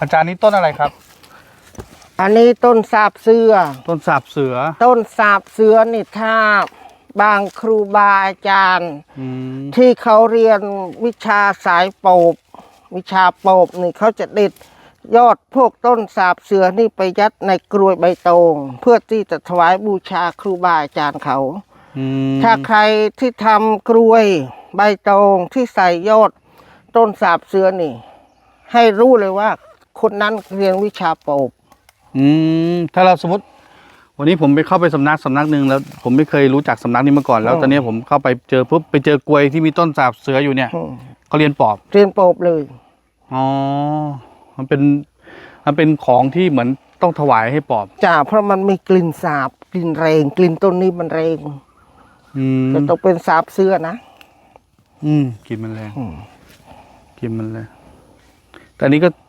อาจารย์นี่ต้นอะไรครับ อันนี้ต้นสาบเสือ ต้นสาบเสือ ต้นสาบเสือนี่ถ้าบางครูบาอาจารย์ อืมที่เขาเรียนวิชาสายโปบ วิชาโปบนี่เขาจะเด็ดยอดพวกต้นสาบเสือนี่ไปยัดในกรวยใบตอง เพื่อที่จะถวายบูชาครูบาอาจารย์เขา อืมถ้าใครที่ทำกรวยใบตองที่ใส่ยอด ต้นสาบเสือนี่ ให้รู้เลยว่า คนนั้นเรียนวิชาโปบอืมถ้าเราสมมติ วันนี้ผมไปเข้าไปสำนักสำนักหนึ่งแล้ว ผมไม่เคยรู้จักสำนักนี้มาก่อน แล้วตอนนี้ผมเข้าไปเจอปุ๊บไปเจอกลวยที่มีต้นสาบเสืออยู่เนี่ยอืมเขาเรียนปอบเรียนโปบเลยอ๋อมันเป็นมันเป็นของที่เหมือนต้องถวายให้ปอบจ้าเพราะมันมีกลิ่นสาบกลิ่นแรงกลิ่นต้นนี้มันแรงอืมจะต้องเป็นสาบเสือนะอืมกลินมันแรงอืมกลินมันแรงแต่อันนี้ก็